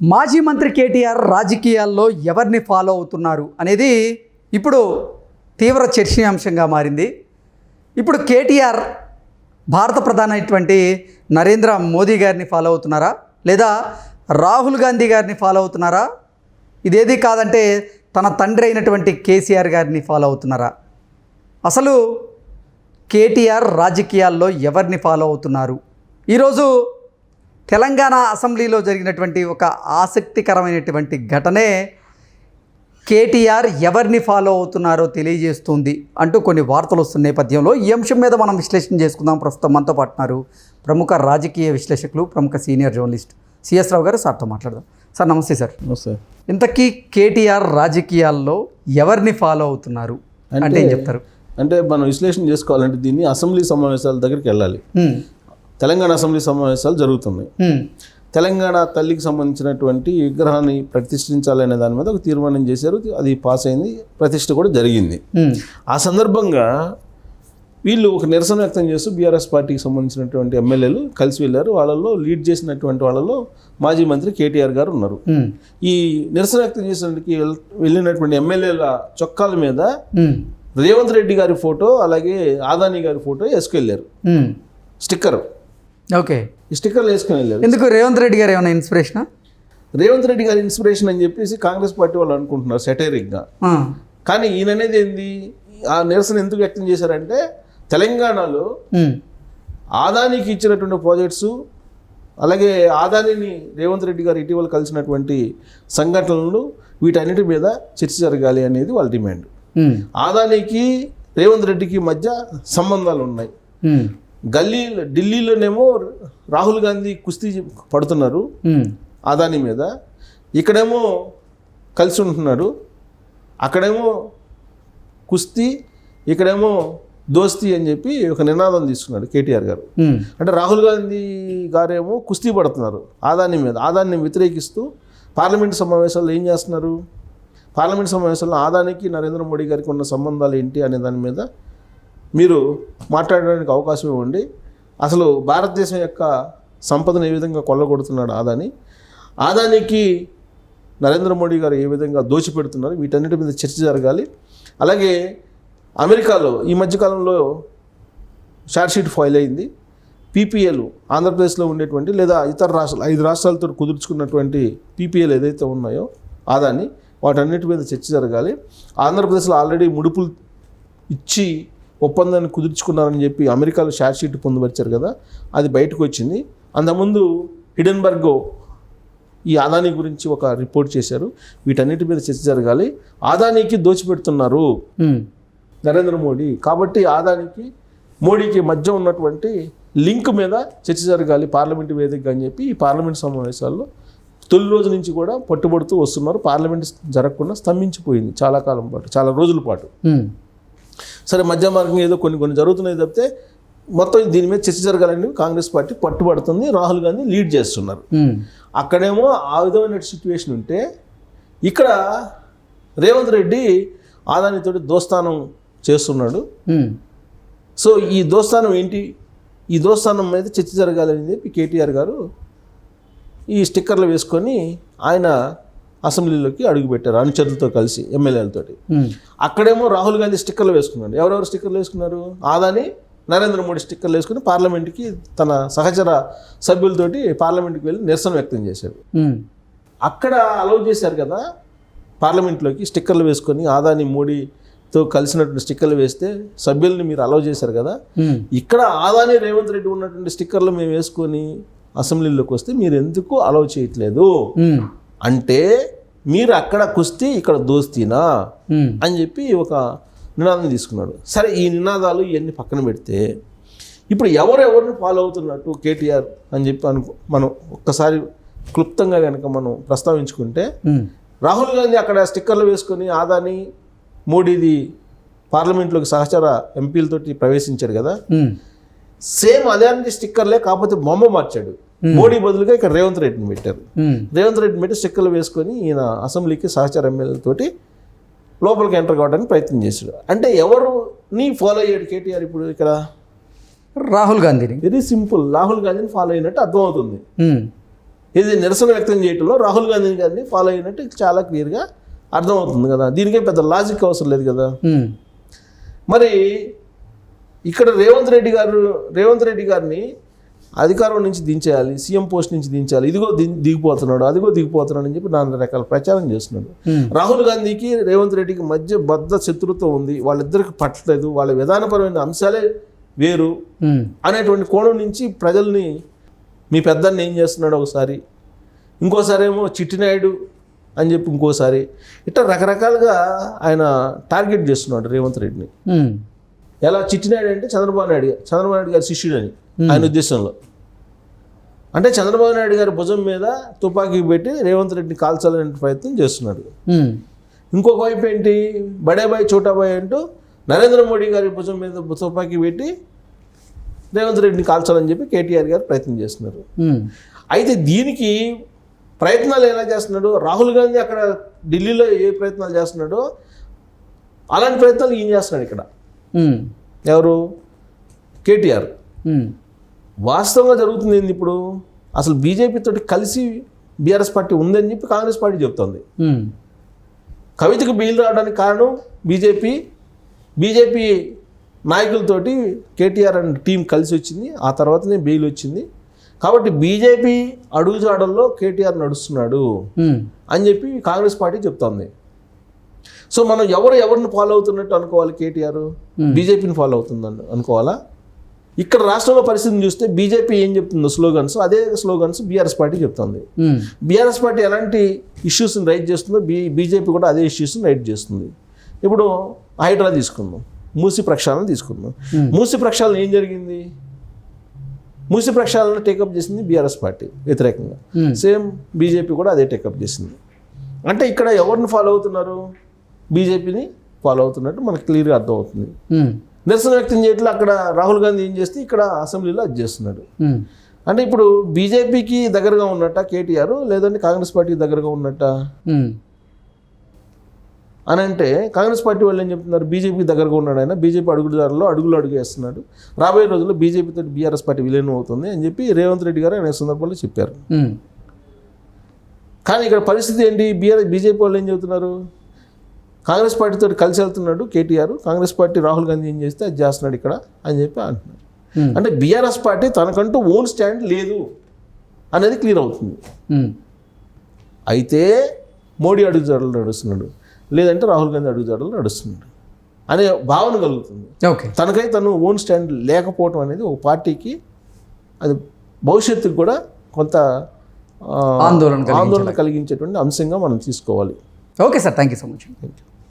మాజీ మంత్రి కేటీఆర్ రాజకీయాల్లో ఎవరిని ఫాలో అవుతున్నారు అనేది ఇప్పుడు తీవ్ర చర్చనీయాంశంగా మారింది. ఇప్పుడు కేటీఆర్ భారత ప్రధాని నరేంద్ర మోదీ గారిని ఫాలో అవుతున్నారా? లేదా రాహుల్ గాంధీ గారిని ఫాలో అవుతున్నారా? ఇదేది కాదంటే తన తండ్రి అయినటువంటి కేసీఆర్ గారిని ఫాలో అవుతున్నారా? అసలు కేటీఆర్ రాజకీయాల్లో ఎవరిని ఫాలో అవుతున్నారు? ఈరోజు తెలంగాణ అసెంబ్లీలో జరిగినటువంటి ఒక ఆసక్తికరమైనటువంటి ఘటనే కేటీఆర్ ఎవరిని ఫాలో అవుతున్నారో తెలియజేస్తుంది అంటూ కొన్ని వార్తలు వస్తున్న నేపథ్యంలో ఈ అంశం మీద మనం విశ్లేషణ చేసుకుందాం. ప్రస్తుతం మనతో పాటున్నారు ప్రముఖ రాజకీయ విశ్లేషకులు ప్రముఖ సీనియర్ జర్నలిస్ట్ సిఎస్ రావు గారు. సార్తో మాట్లాడదాం. సార్ నమస్తే సార్. నమస్తే. ఇంతకీ కేటీఆర్ రాజకీయాల్లో ఎవరిని ఫాలో అవుతున్నారు? అంటే ఏం చెప్తారు? అంటే మనం విశ్లేషణ చేసుకోవాలంటే దీన్ని అసెంబ్లీ సమావేశాల దగ్గరికి వెళ్ళాలి. తెలంగాణ అసెంబ్లీ సమావేశాలు జరుగుతున్నాయి. తెలంగాణ తల్లికి సంబంధించినటువంటి విగ్రహాన్ని ప్రతిష్ఠించాలనే దాని మీద ఒక తీర్మానం చేశారు అది పాస్ అయింది ప్రతిష్ఠ కూడా జరిగింది. ఆ సందర్భంగా వీళ్ళు ఒక నిరసన వ్యక్తం చేస్తూ బీఆర్ఎస్ పార్టీకి సంబంధించినటువంటి ఎమ్మెల్యేలు కలిసి వెళ్ళారు వాళ్ళలో లీడ్ చేసినటువంటి వాళ్ళలో మాజీ మంత్రి కేటీఆర్ గారు ఉన్నారు. ఈ నిరసన వ్యక్తం చేసినటువంటి వెళ్ళినటువంటి ఎమ్మెల్యేల చొక్కాల మీద. రేవంత్ రెడ్డి గారి ఫోటో అలాగే ఆదాని గారి ఫోటో వేసుకెళ్ళారు. స్టిక్కర్ ఓకే స్టిక్కర్లు వేసుకుని వెళ్ళారు ఎందుకు రేవంత్ రెడ్డి గారు ఏమైనా ఇన్స్పిరేషనా రేవంత్ రెడ్డి గారి ఇన్స్పిరేషన్ అని చెప్పేసి కాంగ్రెస్ పార్టీ వాళ్ళు అనుకుంటున్నారు సెటైరిక్గా. కానీ ఈయన అనేది ఏంది ఆ నిరసన ఎందుకు వ్యక్తం చేశారంటే తెలంగాణలో. ఆదానికి ఇచ్చినటువంటి ప్రాజెక్ట్స్ అలాగే ఆదానిని రేవంత్ రెడ్డి గారు ఇటీవల కలిసినటువంటి సంఘటనలు వీటన్నిటి మీద చర్చ జరగాలి అనేది వాళ్ళ డిమాండ్. ఆదానికి రేవంత్ రెడ్డికి మధ్య సంబంధాలు ఉన్నాయి. గల్లీ ఢిల్లీలోనేమో రాహుల్ గాంధీ కుస్తీ పడుతున్నారు. ఆదాని మీద. ఇక్కడేమో కలిసి ఉంటున్నారు. అక్కడేమో కుస్తీ ఇక్కడేమో దోస్తీ అని చెప్పి ఒక నినాదం తీసుకున్నాడు కేటీఆర్ గారు. అంటే రాహుల్ గాంధీ గారేమో కుస్తీ పడుతున్నారు ఆదాని మీద. ఆదాన్ని వ్యతిరేకిస్తూ పార్లమెంట్ సమావేశాల్లో ఏం చేస్తున్నారు? పార్లమెంట్ సమావేశాల్లో ఆదానికి నరేంద్ర మోడీ గారికి ఉన్న సంబంధాలు ఏంటి అనే దాని మీద మీరు మాట్లాడడానికి అవకాశం ఇవ్వండి. అసలు భారతదేశం యొక్క సంపదను ఏ విధంగా కొల్లగొడుతున్నాడు ఆదాని? ఆదానికి నరేంద్ర మోడీ గారు ఏ విధంగా దోచిపెడుతున్నారు వీటన్నిటి మీద చర్చ జరగాలి. అలాగే అమెరికాలో ఈ మధ్యకాలంలో షార్ట్షీట్ ఫైల్ అయింది. పీపీఎల్ ఆంధ్రప్రదేశ్లో ఉండేటువంటి లేదా ఇతర రాష్ట్రాలు ఐదు రాష్ట్రాలతో కుదుర్చుకున్నటువంటి పీపీఎల్ ఏదైతే ఉన్నాయో ఆదాన్ని వాటన్నిటి మీద చర్చ జరగాలి. ఆంధ్రప్రదేశ్లో ఆల్రెడీ ముడుపులు ఇచ్చి ఒప్పందాన్ని కుదుర్చుకున్నారని చెప్పి అమెరికాలో షార్ట్ షీట్ పొందుపరిచారు కదా అది బయటకు వచ్చింది. అంతకుముందు హిడెన్బర్గో ఈ ఆదాని గురించి ఒక రిపోర్ట్ చేశారు. వీటన్నిటి మీద చర్చ జరగాలి. ఆదానికి దోచిపెడుతున్నారు. నరేంద్ర మోడీ. కాబట్టి ఆదానికి మోడీకి మధ్య ఉన్నటువంటి లింక్ మీద చర్చ జరగాలి. పార్లమెంటు వేదికగా అని చెప్పి ఈ పార్లమెంట్ సమావేశాల్లో తొలి రోజు నుంచి కూడా పట్టుబడుతూ వస్తున్నారు. పార్లమెంట్ జరగకుండా స్తంభించిపోయింది చాలా కాలం పాటు చాలా రోజుల పాటు. సరే మధ్య మార్గం ఏదో కొన్ని కొన్ని జరుగుతున్నాయి తప్పితే మొత్తం దీని మీద చర్చ జరగాలని కాంగ్రెస్ పార్టీ పట్టుబడుతుంది రాహుల్ గాంధీ లీడ్ చేస్తున్నారు. అక్కడేమో ఆ విధమైన సిచ్యువేషన్ ఉంటే ఇక్కడ రేవంత్ రెడ్డి ఆదానితోటి దోస్తానం చేస్తున్నాడు. సో ఈ దోస్తానం ఏంటి ఈ దోస్తానం మీద చర్చ జరగాలని చెప్పి కేటీఆర్ గారు ఈ స్టిక్కర్లు వేసుకొని ఆయన అసెంబ్లీలోకి అడుగుపెట్టారు అనుచరులతో కలిసి ఎమ్మెల్యేలతోటి హ్మ్. అక్కడేమో రాహుల్ గాంధీ స్టిక్కర్లు వేసుకున్నాడు ఎవరెవరు స్టిక్కర్లు వేసుకున్నారు ఆదాని నరేంద్ర మోడీ స్టిక్కర్లు వేసుకుని పార్లమెంట్కి తన సహచర సభ్యులతోటి పార్లమెంట్కి వెళ్ళి నిరసన వ్యక్తం చేశారు. అక్కడ అలౌ చేశారు కదా పార్లమెంట్లోకి స్టిక్కర్లు వేసుకొని ఆదాని మోడీతో కలిసినటువంటి స్టిక్కర్లు వేస్తే సభ్యుల్ని మీరు అలౌ చేశారు కదా. ఇక్కడ ఆదాని రేవంత్ రెడ్డి ఉన్నటువంటి స్టిక్కర్లు మేము వేసుకొని అసెంబ్లీలోకి వస్తే మీరు ఎందుకు అలౌ చేయట్లేదు. అంటే మీరు అక్కడ కుస్తీ ఇక్కడ దోస్తీనా. అని చెప్పి ఒక నినాదం తీసుకున్నాడు సరే ఈ నినాదాలు ఇవన్నీ పక్కన పెడితే ఇప్పుడు ఎవరు ఎవరిని ఫాలో అవుతున్నట్టు కేటీఆర్ అని చెప్పి అనుకో మనం ఒక్కసారి క్లుప్తంగా కనుక మనం ప్రస్తావించుకుంటే. రాహుల్ గాంధీ అక్కడ స్టిక్కర్లు వేసుకొని ఆదాని మోడీది పార్లమెంట్లోకి సహచర ఎంపీలతోటి ప్రవేశించాడు కదా. సేమ్ అలాంటి స్టిక్కర్లే కాకపోతే బొమ్మ మార్చాడు మోడీ బదులుగా ఇక్కడ రేవంత్ రెడ్డిని పెట్టారు. హ్మ్. రేవంత్ రెడ్డిని పెట్టి స్టిక్కర్లు వేసుకొని ఈయన అసెంబ్లీకి సహచర ఎమ్మెల్యేలతోటి లోపలికి ఎంటర్ కావడానికి ప్రయత్నం చేశాడు. అంటే ఎవరుని ఫాలో అయ్యాడు కేటీఆర్ ఇప్పుడు ఇక్కడ? రాహుల్ గాంధీని. వెరీ సింపుల్ రాహుల్ గాంధీని ఫాలో అయినట్టు అర్థమవుతుంది. హ్మ్. ఇది నిరసన వ్యక్తం చేయటంలో రాహుల్ గాంధీ గారిని ఫాలో అయినట్టు చాలా క్లియర్గా అర్థమవుతుంది కదా. దీనికే పెద్ద లాజిక్ అవసరం లేదు కదా. మరి ఇక్కడ రేవంత్ రెడ్డి గారు రేవంత్ రెడ్డి గారిని అధికారం నుంచి దించేయాలి సీఎం పోస్ట్ నుంచి దించాలి ఇదిగో ది- దిగిపోతున్నాడు అదిగో దిగిపోతున్నాడు అని చెప్పి నాలుగు రకాల ప్రచారం చేస్తున్నాడు. రాహుల్ గాంధీకి రేవంత్ రెడ్డికి మధ్య బద్ద శత్రుత్వం ఉంది. వాళ్ళిద్దరికి పట్టలేదు. వాళ్ళ విధానపరమైన అంశాలే వేరు. అనేటువంటి కోణం నుంచి ప్రజల్ని మీ పెద్దన్ని ఏం చేస్తున్నాడు ఒకసారి? ఇంకోసారి ఏమో చిట్టినాయుడు అని చెప్పి ఇంకోసారి. ఇట్లా రకరకాలుగా ఆయన టార్గెట్ చేస్తున్నాడు రేవంత్ రెడ్డిని. ఎలా చిట్టినాయుడు అంటే చంద్రబాబు నాయుడు గారు చంద్రబాబు నాయుడు గారి శిష్యుడని ఆయన ఉద్దేశంలో. అంటే చంద్రబాబు నాయుడు గారి భుజం మీద తుపాకీ పెట్టి రేవంత్ రెడ్డిని కాల్చాలనే ప్రయత్నం చేస్తున్నాడు. ఇంకొక వైపు ఏంటి? బడేబాయ్ చోటాబాయ్ అంటూ నరేంద్ర మోడీ గారి భుజం మీద తుపాకీ పెట్టి రేవంత్ రెడ్డిని కాల్చాలని చెప్పి కేటీఆర్ గారు ప్రయత్నం చేస్తున్నారు. అయితే దీనికి ప్రయత్నాలు ఎలా చేస్తున్నాడు? రాహుల్ గాంధీ అక్కడ ఢిల్లీలో ఏ ప్రయత్నాలు చేస్తున్నాడో అలాంటి ప్రయత్నాలు ఈయన చేస్తున్నాడు ఇక్కడ. ఎవరు? కేటీఆర్. వాస్తవంగా జరుగుతుంది ఏంది ఇప్పుడు? అసలు బీజేపీ తోటి కలిసి బీఆర్ఎస్ పార్టీ ఉందని చెప్పి కాంగ్రెస్ పార్టీ చెప్తోంది. కవితకు బెయిల్ రావడానికి కారణం బీజేపీ. బీజేపీ నాయకులతోటి కేటీఆర్ అండ్ టీం కలిసి వచ్చింది. ఆ తర్వాతనే బెయిల్ వచ్చింది. కాబట్టి బీజేపీ అడుగుజాడల్లో కేటీఆర్ నడుస్తున్నాడు అని చెప్పి కాంగ్రెస్ పార్టీ చెప్తోంది. సో మనం ఎవరు ఎవరిని ఫాలో అవుతున్నట్టు అనుకోవాలి కేటీఆర్? బీజేపీని ఫాలో అవుతుందని అనుకోవాలా? ఇక్కడ రాష్ట్రంలో పరిస్థితిని చూస్తే బీజేపీ ఏం చెప్తుందో స్లోగన్స్ అదే స్లోగన్స్ బీఆర్ఎస్ పార్టీ చెప్తుంది. బీఆర్ఎస్ పార్టీ ఎలాంటి ఇష్యూస్ని రైట్ చేస్తుందో బీ బీజేపీ కూడా అదే ఇష్యూస్ని రైట్ చేస్తుంది. ఇప్పుడు హైడ్రా తీసుకుందాం మూసి ప్రక్షాళన తీసుకుందాం. మూసి ప్రక్షాళన ఏం జరిగింది? మూసి ప్రక్షాళన టేకప్ చేసింది బీఆర్ఎస్ పార్టీ వ్యతిరేకంగా. సేమ్ బీజేపీ కూడా అదే టేకప్ చేసింది. అంటే ఇక్కడ ఎవరిని ఫాలో అవుతున్నారు? బీజేపీని ఫాలో అవుతున్నట్టు మనకు క్లియర్గా అర్థమవుతుంది. నిరసన వ్యక్తం చేయట్లో అక్కడ రాహుల్ గాంధీ ఏం చేస్తే ఇక్కడ అసెంబ్లీలో అది చేస్తున్నాడు. అంటే ఇప్పుడు బీజేపీకి దగ్గరగా ఉన్నట్ట కేటీఆర్ లేదంటే కాంగ్రెస్ పార్టీకి దగ్గరగా ఉన్నట్ట? అని అంటే కాంగ్రెస్ పార్టీ వాళ్ళు ఏం చెప్తున్నారు? బీజేపీకి దగ్గరగా ఉన్నాడు ఆయన బీజేపీ అడుగుదారులో అడుగులు అడుగు వేస్తున్నాడు రాబోయే రోజుల్లో బీజేపీతో బీఆర్ఎస్ పార్టీ విలీనం అవుతుంది అని చెప్పి రేవంత్ రెడ్డి గారు అనేక సందర్భాల్లో చెప్పారు. కానీ ఇక్కడ పరిస్థితి ఏంటి? బీఆర్ బీజేపీ వాళ్ళు ఏం చెబుతున్నారు? కాంగ్రెస్ పార్టీతో కలిసి వెళ్తున్నాడు కేటీఆర్. కాంగ్రెస్ పార్టీ రాహుల్ గాంధీ ఏం చేస్తే అది చేస్తున్నాడు ఇక్కడ అని చెప్పి అంటున్నారు ఉమ్, అంటే బీఆర్ఎస్ పార్టీ తనకంటూ ఓన్ స్టాండ్ లేదు అనేది క్లియర్ అవుతుంది. అయితే మోడీ అడుగుజాడలు నడుస్తున్నాడు. లేదంటే రాహుల్ గాంధీ అడుగుజాడలు నడుస్తున్నాడు. అనే భావన కలుగుతుంది. ఓకే. తనకై తను ఓన్ స్టాండ్ లేకపోవటం అనేది ఒక పార్టీకి అది భవిష్యత్తుకు కూడా కొంత ఆందోళన. ఆందోళన కలిగించేటువంటి అంశంగా మనం తీసుకోవాలి. Okay sir. Thank you so much. Thank you